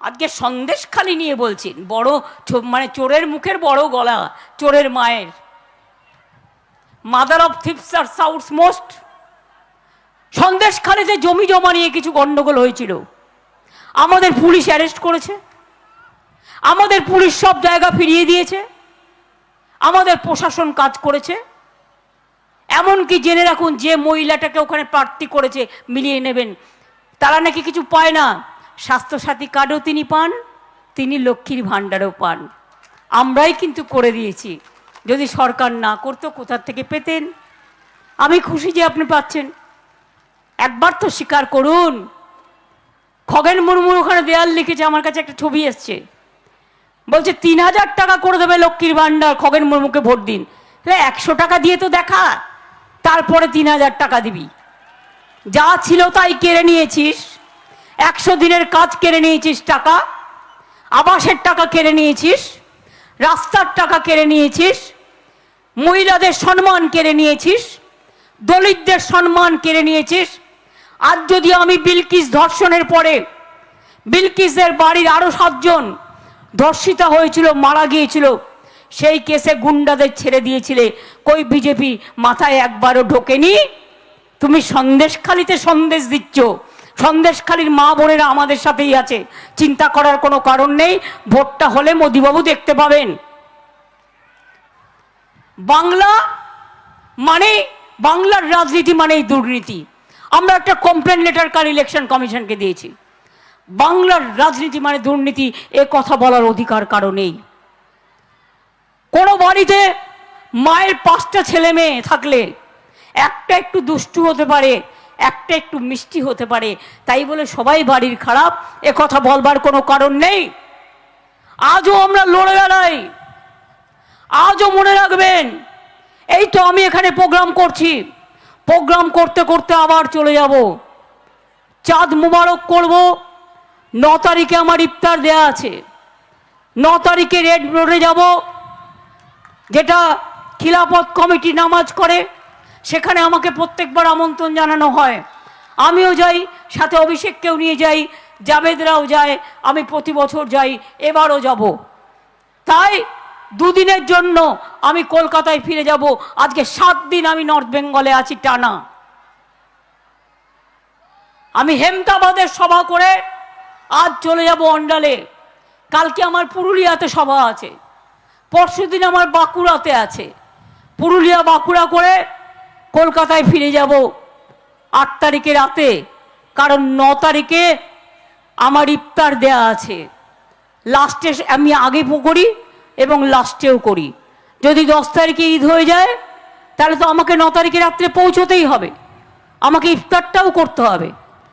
আজকে সন্দেশ খালি নিয়ে বলছেন বড় মানে চোরের মুখের বড় গলা, চোরের মায়ের। মাদার অফ থিপস আর সাউথস মোস্ট সন্দেশ খালিতে জমি জমা নিয়ে কিছু গন্ডগোল হয়েছিল। আমাদের পুলিশ অ্যারেস্ট করেছে। আমাদের পুলিশ সব জায়গা ফিরিয়ে দিয়েছে। আমাদের প্রশাসন কাজ করেছে। এমনকি জেনে রাখুন, যে মহিলাটাকে ওখানে প্রার্থী করেছে, মিলিয়ে নেবেন, তারা নাকি কিছু পায় না। স্বাস্থ্যসাথী কার্ডও তিনি পান, তিনি লক্ষ্মীর ভাণ্ডারও পান। আমরাই কিন্তু করে দিয়েছি। যদি সরকার না করতো কোথার থেকে পেতেন? আমি খুশি যে আপনি পাচ্ছেন। একবার তো স্বীকার করুন। খগেন মুর্মুর ওখানে দেয়াল লিখেছে, আমার কাছে একটা ছবি এসছে। বলছে, তিন হাজার টাকা করে দেবে লক্ষ্মীর ভাণ্ডার, খগেন মুর্মুকে ভোট দিন। তাহলে একশো টাকা দিয়ে তো দেখা, তারপরে তিন হাজার টাকা দিবি। যা ছিল তাই কেড়ে নিয়েছিস। একশো দিনের কাজ কেড়ে নিয়েছিস টাকা, আবাসের টাকা কেড়ে নিয়েছিস, রাস্তার টাকা কেড়ে নিয়েছিস, মহিলাদের সম্মান কেড়ে নিয়েছিস, দলিতদের সম্মান কেড়ে নিয়েছিস। আজ যদি আমি বিলকিস ধর্ষণের পরে বিলকিসের বাড়ির আরও সাতজন ধর্ষিতা হয়েছিল, মারা গিয়েছিল, সেই কেসে গুন্ডাদের ছেড়ে দিয়েছিলে। কই বিজেপি মাথায় একবারও ঢোকেনি? তুমি সন্দেশখালিতে সন্দেশ দিচ্ছ। সন্দেশখালির মা বোনেরা আমাদের সাথেই আছে। চিন্তা করার কোনো কারণ নেই। ভোটটা হলে মোদিবাবু দেখতে পাবেন। বাংলা মানে বাংলার রাজনীতি মানেই দুর্নীতি। আমরা একটা কমপ্লেন লেটার কার ইলেকশন কমিশনকে দিয়েছি। বাংলার রাজনীতি মানে দুর্নীতি, এ কথা বলার অধিকার কারণেই কোনো বাড়িতে মায়ের পাঁচটা ছেলে মেয়ে থাকলে একটা একটু দুষ্টু হতে পারে একটা একটু মিষ্টি হতে পারে। তাই বলে সবাই বাড়ির খারাপ, এ কথা বলবার কোনো কারণ নেই। আজও আমরা লড়ে বেড়াই। আজও মনে রাখবেন, এই তো আমি এখানে প্রোগ্রাম করছি। প্রোগ্রাম করতে করতে আবার চলে যাব। চাঁদ মুবারক করব, ন তারিখে আমার ইফতার দেয়া আছে। ন তারিখে রেড রোডে যাব, যেটা খিলাফত কমিটি নামাজ করে। সেখানে আমাকে প্রত্যেকবার আমন্ত্রণ জানানো হয়। আমিও যাই, সাথে অভিষেককেও নিয়ে যাই, জাবেদরাও যায়, আমি প্রতি বছর যাই, এবারও যাব। তাই দুদিনের জন্য আমি কলকাতায় ফিরে যাব। আজকে সাত দিন আমি নর্থ বেঙ্গলে আছি টানা। আমি হেমতাবাদের সভা করে আজ চলে যাব অন্ডালে। কালকে আমার পুরুলিয়াতে সভা আছে। পরশুদিন আমার বাঁকুড়াতে আছে। পুরুলিয়া বাঁকুড়া করে কলকাতায় ফিরে যাব আট তারিখে রাতে, কারণ ন তারিখে আমার ইফতার দেয়া আছে। লাস্টে আমি আগে করি এবং লাস্টেও করি। যদি দশ তারিখে ঈদ হয়ে যায়, তাহলে তো আমাকে ন তারিখে রাত্রে পৌঁছতেই হবে। আমাকে ইফতারটাও করতে হবে।